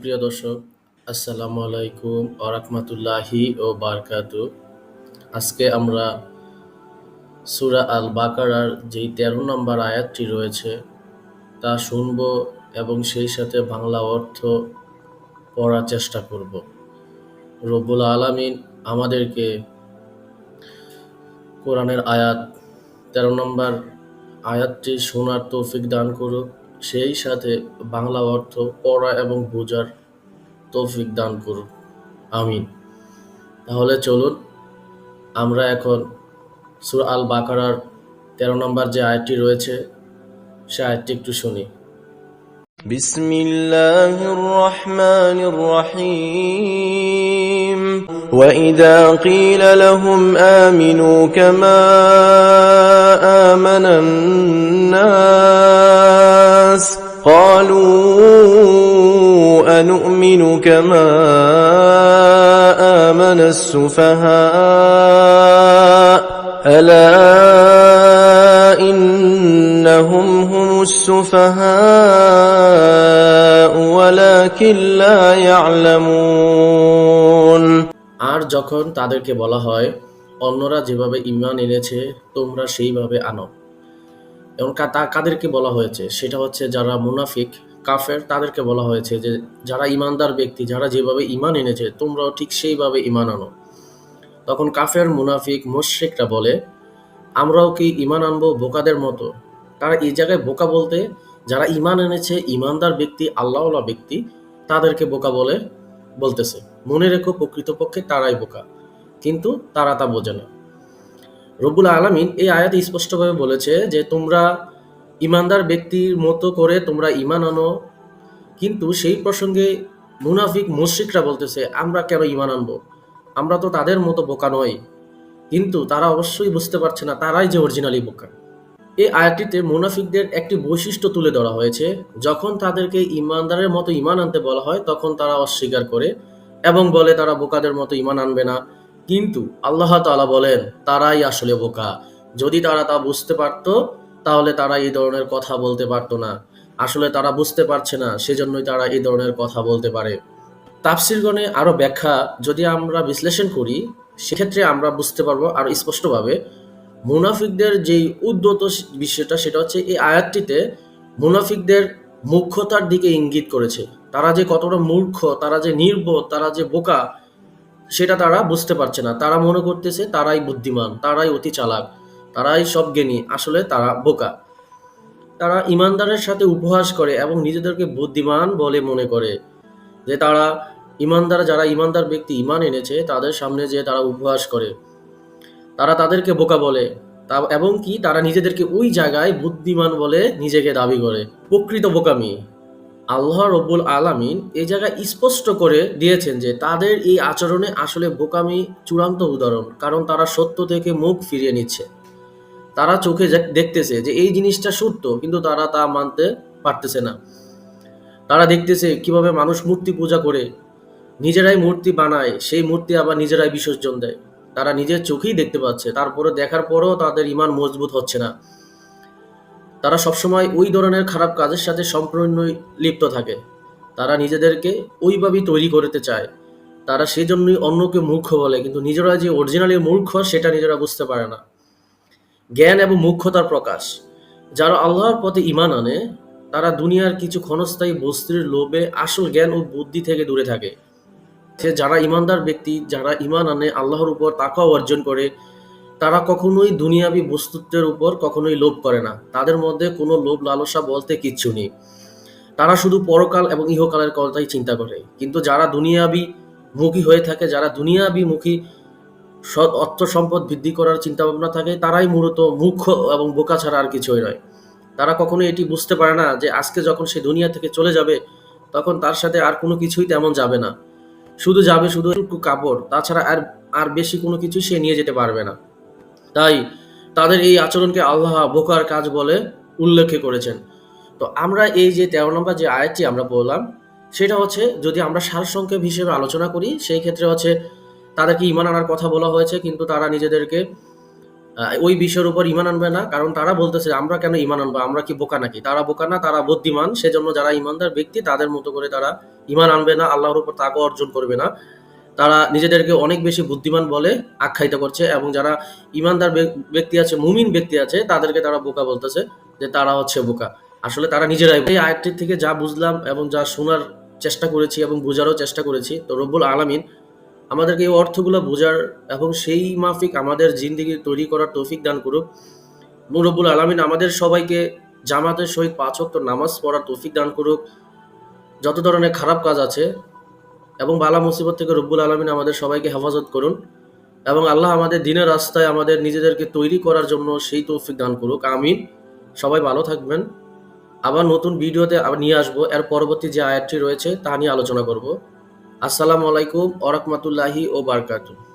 প্রিয় দর্শক, আসসালামু আলাইকুম ওরহমতুল্লাহি ও বারকাতু আজকে আমরা সুরা আল বাকারার যেই তেরো নম্বর আয়াতটি রয়েছে, তা শুনব এবং সেই সাথে বাংলা অর্থ পড়ার চেষ্টা করব। রব্বুল আলামিন আমাদেরকে কোরআনের আয়াত, তেরো নম্বর আয়াতটি শোনার তৌফিক দান করুক। সেই সাথে বাংলা অর্থ পড়া এবং বোঝার তৌফিক দান করুন আমিন তাহলে চলুন আমরা এখন সুর আল বাকারার তেরো নম্বর যে আয়টি রয়েছে সে আয়টি একটু শুনি بسم الله الرحمن الرحيم واذا قيل لهم امنوا كما امن الناس قالوا انؤمن كما امن السفهاء الا انهم هم السفهاء ولكن لا يعلمون আর যখন তাদেরকে বলা হয় অন্যরা যেভাবে ইমান এনেছে তোমরা সেইভাবে আনো এবং তা কাদেরকে বলা হয়েছে? সেটা হচ্ছে যারা মুনাফিক, কাফের, তাদেরকে বলা হয়েছে যে যারা ইমানদার ব্যক্তি, যারা যেভাবে ইমান এনেছে, তোমরাও ঠিক সেইভাবে ইমান আনো। তখন কাফের, মুনাফিক, মুশরিকরা বলে, আমরাও কি ইমান আনব বোকাদের মতো? তারা এই জায়গায় বোকা বলতে, যারা ইমান এনেছে ইমানদার ব্যক্তি, আল্লাহওয়ালা ব্যক্তি, তাদেরকে বোকা বলে, বলতেছে। মনে রেখো, প্রকৃতপক্ষে তারাই বোকা। কিন্তু তারা তা বোঝে না। রব্বুল আলমিন এই আয়াতে স্পষ্টভাবে বলেছে যে, তোমরা ইমানদার ব্যক্তির মতো করে তোমরা ইমান আনো। কিন্তু সেই প্রসঙ্গে মুনাফিক মুশরিকরা বলতেছে, আমরা কেন ইমান আনব? আমরা তো তাদের মতো বোকা নই। কিন্তু তারা অবশ্যই বুঝতে পারছে না, তারাই যে অরিজিনালি বোকা। এই আয়াতটিতে মুনাফিকদের একটি বৈশিষ্ট্য তুলে ধরা হয়েছে। যখন তাদেরকে ইমানদারের মতো ইমান আনতে বলা হয়, তখন তারা অস্বীকার করে এবং বলে, তারা বোকাদের মতো ইমান আনবে না। কিন্তু আল্লাহ তাআলা বলেন, তারাই আসলে বোকা। যদি তারা তা বুঝতে পারত, তাহলে তারা এই ধরনের কথা বলতে পারতো না। আসলে তারা বুঝতে পারছে না, সেজন্যই তারা এই ধরনের কথা বলতে পারে। তাফসিরগণে আরও ব্যাখ্যা, যদি আমরা বিশ্লেষণ করি, সেক্ষেত্রে আমরা বুঝতে পারব আরও স্পষ্টভাবে, মুনাফিকদের যেই উদ্যত বিষয়টা, সেটা হচ্ছে এই আয়াতটিতে মুনাফিকদের মুখ্যতার দিকে ইঙ্গিত করেছে। তারা যে কতটা মূর্খ, তারা যে নির্বোধ, তারা যে বোকা সেটা তারা বুঝতে পারছে না। তারা মনে করতেছে তারাই বুদ্ধিমান, তারাই অতি চালাক, তারাই সব জ্ঞানী, আসলে তারা বোকা। তারা ইমানদারের সাথে উপহাস করে এবং নিজেদেরকে বুদ্ধিমান বলে মনে করে যে তারা ইমানদার, যারা ইমানদার ব্যক্তি ইমান এনেছে, তাদের সামনে যে তারা উপহাস করে। তারা তাদেরকে বোকা বলে এবং কি তারা নিজেদেরকে ওই জায়গায় বুদ্ধিমান বলে নিজেকে দাবি করে। প্রকৃত বোকামি। আল্লাহ রব্বুল আলামিন এই জায়গায় স্পষ্ট করে দিয়েছেন যে তাদের এই আচরণে আসলে বোকামি চূড়ান্ত উদাহরণ, কারণ তারা সত্য থেকে মুখ ফিরিয়ে নিচ্ছে। তারা চোখে দেখতেছে যে এই জিনিসটা সত্য, কিন্তু তারা তা মানতে পারতেছে না। তারা দেখতেছে কীভাবে মানুষ মূর্তি পূজা করে, নিজেরাই মূর্তি বানায়, সেই মূর্তি আবার নিজেরাই বিসর্জন দেয়। তারা নিজের চোখেই দেখতে পাচ্ছে, তারপরে দেখার পরও তাদের ইমান মজবুত হচ্ছে না। তারা সবসময় ওই ধরনের খারাপ কাজের সাথে সম্পূর্ণই লিপ্ত থাকে। তারা নিজেদেরকে ওইভাবেই তৈরি করতে চায়। তারা সেই জন্যই অন্যকে মূর্খ বলে, কিন্তু নিজেরা যে অরিজিনালি মূর্খ, সেটা নিজেরা বুঝতে পারে না। জ্ঞান এবং মূর্খতার প্রকাশ। যারা আল্লাহর পথে ইমান আনে, তারা দুনিয়ার কিছু ক্ষণস্থায়ী বস্তুর লোভে আসল জ্ঞান ও বুদ্ধি থেকে দূরে থাকে। সে যারা ইমানদার ব্যক্তি, যারা ইমান আনে, আল্লাহর উপর তাকাও অর্জন করে তারা কখনোই দুনিয়াবি বস্তুত্বের উপর কখনোই লোভ করে না। তাদের মধ্যে কোনো লোভ, লালসা বলতে কিচ্ছু নেই। তারা শুধু পরকাল এবং ইহকালের কথাই চিন্তা করে। কিন্তু যারা দুনিয়াবি মুখী হয়ে থাকে, যারা দুনিয়াবি মুখী অর্থ সম্পদ বৃদ্ধি করার চিন্তা ভাবনা থাকে, তারাই মূলত মুখ্য এবং বোকা ছাড়া আর কিছুই নয়। তারা কখনো এটি বুঝতে পারে না যে আজকে যখন সে দুনিয়া থেকে চলে যাবে, তখন তার সাথে আর কোনো কিছুই তেমন যাবে না। শুধু যাবে শুধু একটু কাপড়, তাছাড়া আর আর বেশি কোনো কিছু সে নিয়ে যেতে পারবে না। তাই তাদের এই আচরণকে আল্লাহ বোকার কাজ বলে উল্লেখ করেছেন। তো আমরা এই যে তেরো নম্বর যে আয়াতটি আমরা বললাম সেটা হচ্ছে যদি আমরা সারসংক্ষেপ হিসেবে আলোচনা করি, সেই ক্ষেত্রে হচ্ছে তাদেরকে ইমান আনার কথা বলা হয়েছে, কিন্তু তারা নিজেদেরকে ওই বিষয়ের উপর ইমান আনবে না। কারণ তারা বলতেছে, আমরা কেন ইমান আনব? আমরা কি বোকা নাকি? তারা বোকা না, তারা বুদ্ধিমান। সেজন্য যারা ইমানদার ব্যক্তি, তাদের মতো করে তারা ইমান আনবে না, আল্লাহর উপর তাকে অর্জন করবে না। তারা নিজেদেরকে অনেক বেশি বুদ্ধিমান বলে আখ্যায়িত করছে এবং যারা ইমানদার ব্যক্তি আছে, মুমিন ব্যক্তি আছে, তাদেরকে তারা বোকা বলতেছে যে তারা হচ্ছে বোকা। আসলে তারা নিজেরাই এই আয়াতটির থেকে যা বুঝলাম এবং যা শোনার চেষ্টা করেছি এবং বোঝারও চেষ্টা করেছি, তো রব্বুল আলামিন আমাদেরকে এই অর্থগুলো বোঝার এবং সেই মাফিক আমাদের জিন্দিগি তৈরি করার তৌফিক দান করুক। এবং রব্বুল আলামিন আমাদের সবাইকে জামাতের সহিত পাঁচ ওয়াক্ত নামাজ পড়ার তৌফিক দান করুক। যত ধরনের খারাপ কাজ আছে এবং বালা মুসিবত থেকে রব্বুল আলমিন আমাদের সবাইকে হেফাজত করুন এবং আল্লাহ আমাদের দিনের রাস্তায় আমাদের নিজেদেরকে তৈরি করার জন্য সেই তৌফিক দান করুক। আমিন। সবাই ভালো থাকবেন। আবার নতুন ভিডিওতে নিয়ে আসব। এর পরবর্তী যে আয়াতটি রয়েছে তা নিয়ে আলোচনা করব। আসসালামু আলাইকুম ওরকমাতুল্লাহি ও বারকাতুহ।